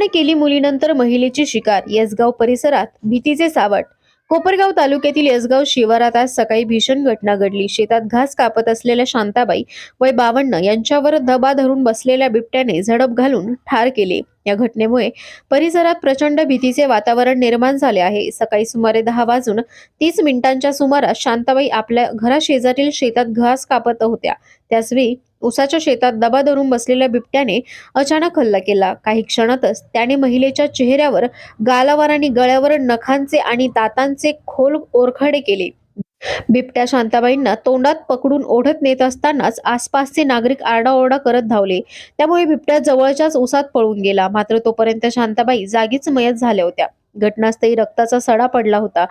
बिबट्याने केली मुलीनंतर महिलेची शिकार येसगाव परिसरात भीतीचे सावट. कोपरगाव तालुक्यातील येसगाव शिवारात आज सकाळी भीषण घटना घडली. शेतात घास कापत असलेल्या शांताबाई वय बावन्न यांच्यावर दबा धरून बसलेल्या बिबट्याने झडप घालून ठार केले. या घटनेमुळे परिसरात प्रचंड भीतीचे वातावरण निर्माण झाले आहे. सकाळी सुमारे दहा वाजून तीस मिनिटांच्या सुमारास शांताबाई आपल्या घराशेजारील शेतात घास कापत होत्या. त्याचवेळी उसाच्या शेतात दबा धरून बसलेल्या बिबट्याने अचानक हल्ला केला. काही क्षणातच त्याने महिलेच्या चेहऱ्यावर गालावर आणि गळ्यावर नखांचे आणि दातांचे खोल ओरखडे केले. बिबट्या शांताबाईंना तोंडात पकडून ओढत नेत असतानाच आसपासचे नागरिक आरडाओरडा करत धावले. त्यामुळे बिबट्या जवळच्याच उसात पळून गेला. मात्र तोपर्यंत शांताबाई जागीच मयत झाल्या होत्या. घटनास्थळी रक्ताचा सडा पडला होता.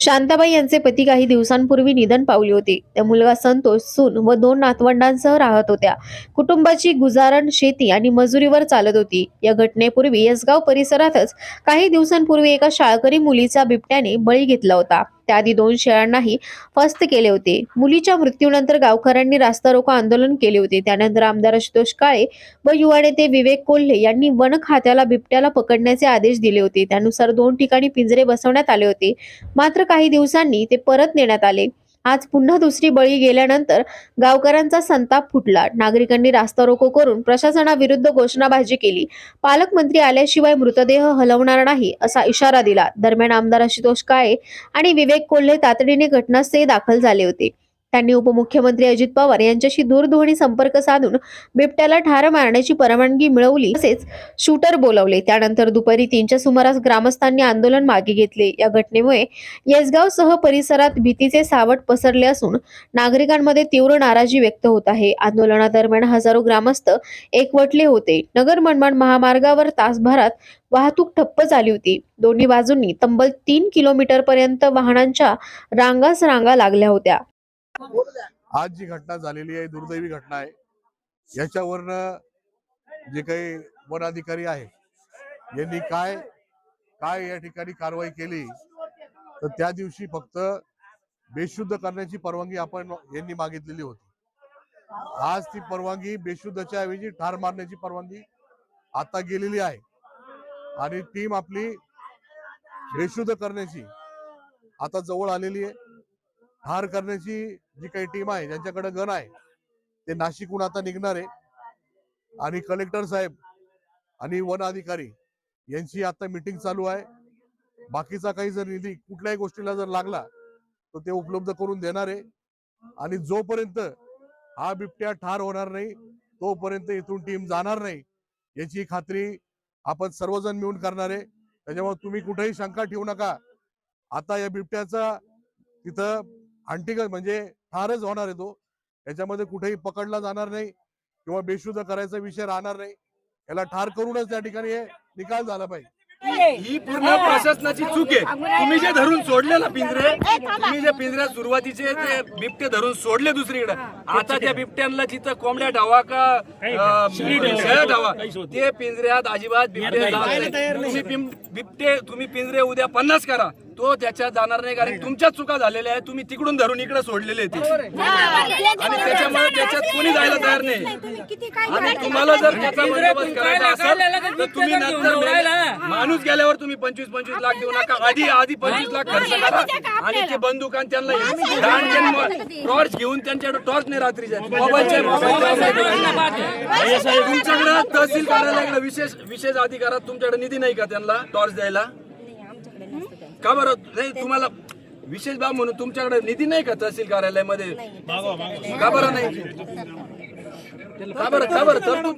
शांताबाई यांचे पती काही दिवसांपूर्वी निधन पावले होते. त्या मुलगा संतोष सून व दोन नातवंडांसह राहत होत्या. कुटुंबाची गुजारण शेती आणि मजुरीवर चालत होती. या घटनेपूर्वी यसगाव परिसरातच काही दिवसांपूर्वी एका शाळकरी मुलीचा बिबट्याने बळी घेतला होता. त्याआधी दोन शेळ्यांनाही फस्त केले होते. मुलीच्या मृत्यूनंतर गावकऱ्यांनी रास्ता रोको आंदोलन केले होते. त्यानंतर आमदार आशुतोष काळे व युवा नेते विवेक कोल्हे यांनी वन खात्याला बिबट्याला पकडण्याचे आदेश दिले होते. त्यानुसार दोन ठिकाणी पिंजरे बसवण्यात आले होते. मात्र काही दिवसांनी ते परत नेण्यात आले. आज पुन्हा दुसरी बळी गेल्यानंतर गावकऱ्यांचा संताप फुटला. नागरिकांनी रास्ता रोको करून प्रशासनाविरुद्ध घोषणाबाजी केली. पालकमंत्री आल्याशिवाय मृतदेह हलवणार नाही असा इशारा दिला. दरम्यान आमदार आशुतोष काळे आणि विवेक कोल्हे तातडीने घटनास्थळी दाखल झाले होते. त्यांनी उपमुख्यमंत्री अजित पवार यांच्याशी दूरध्वनी संपर्क साधून बिबट्याला ठार मारण्याची परवानगी मिळवली तसेच शूटर बोलावले. त्यानंतर दुपारी तीनच्या सुमारास ग्रामस्थांनी आंदोलन मागे घेतले. या घटनेमुळे येसगाव सह परिसरात भीतीचे सावट पसरले असून नागरिकांमध्ये तीव्र नाराजी व्यक्त होत आहे. आंदोलनादरम्यान हजारो ग्रामस्थ एकवटले होते. नगर मनमाड महामार्गावर तासभरात वाहतूक ठप्प झाली होती. दोन्ही बाजूंनी तब्बल तीन किलोमीटर पर्यंत वाहनांच्या रांगास रांगा लागल्या होत्या. आज जी घटना झालेली आहे दुर्दैवी घटना आहे याच्यावरनं जे काही वन अधिकारी आहे यांनी काय काय या ठिकाणी कारवाई केली तर त्या दिवशी फक्त बेशुद्ध करण्याची परवानगी आपण यांनी मागितलेली होती. आज ती परवानगी बेशुद्धच्या ऐवजी ठार मारण्याची परवानगी आता गेलेली आहे. आणि टीम आपली बेशुद्ध करण्याची आता जवळ आलेली आहे. ठार करण्याची जी काही टीम आहे ज्यांच्याकडे गण आहे ते नाशिकहून आता निघणार आहे. आणि कलेक्टर साहेब आणि वन अधिकारी यांची आता मीटिंग चालू आहे. बाकीचा काही जर निधी कुठल्याही गोष्टीला जर लागला तर ते उपलब्ध करून देणार आहे. आणि जोपर्यंत हा बिबट्या ठार होणार नाही तोपर्यंत इथून टीम जाणार नाही याची खात्री आपण सर्वजण मिळून करणार आहे. त्याच्यामुळे तुम्ही कुठेही शंका ठेवू नका. आता या बिबट्याचा तिथं अंटिक म्हणजे ठारच होणार आहे तो. याच्यामध्ये कुठेही पकडला जाणार नाही किंवा बेशुद्ध करायचा विषय राहणार नाही. याला ठार करूनच त्या ठिकाणी हे निकाल झाला पाहिजे. ही पूर्ण प्रशासनाची चूक आहे. तुम्ही जे धरून सोडले ना पिंजरे तुम्ही जे पिंजऱ्यात सुरुवातीचे ते बिबटे धरून सोडले दुसरीकडे. आता त्या बिबट्यांना जिथं कोंबड्या ढावा का अं, शेळ्या ढावा ते पिंजऱ्यात अजिबात बिबटे. तुम्ही बिबटे तुम्ही पिंजरे उद्या पन्नास करा. तो त्याच्यात जाणार नाही कारण तुमच्या चुका झालेल्या आहेत तुम्ही तिकडून धरून इकडे सोडलेले ते. आणि त्याच्यामुळे त्याच्यात कोणी जायला तयार नाही आणि तुम्हाला जर त्याचा बंदोबस्त करायचा असेल तर तुम्ही नंतर मे- माणूस गेल्यावर तुम्ही पंचवीस पंचवीस लाख देऊ नका आधी आधी पंचवीस लाख खर्च करा आणि ते बंदूक आणि त्यांना टॉर्च घेऊन त्यांच्याकडे टॉर्च नाही रात्रीच्या मोबाईलचे तुमच्याकडे तहसील कार्यालयाकडे विशेष विशेष अधिकारात तुमच्याकडे निधी नाही का त्यांना टॉर्च द्यायला का बरं? नाही तुम्हाला विशेष बाब म्हणून तुमच्याकडे निधी नाही का तहसील कार्यालयामध्ये? का बरं नाही? का बरं का बरं? तरतूद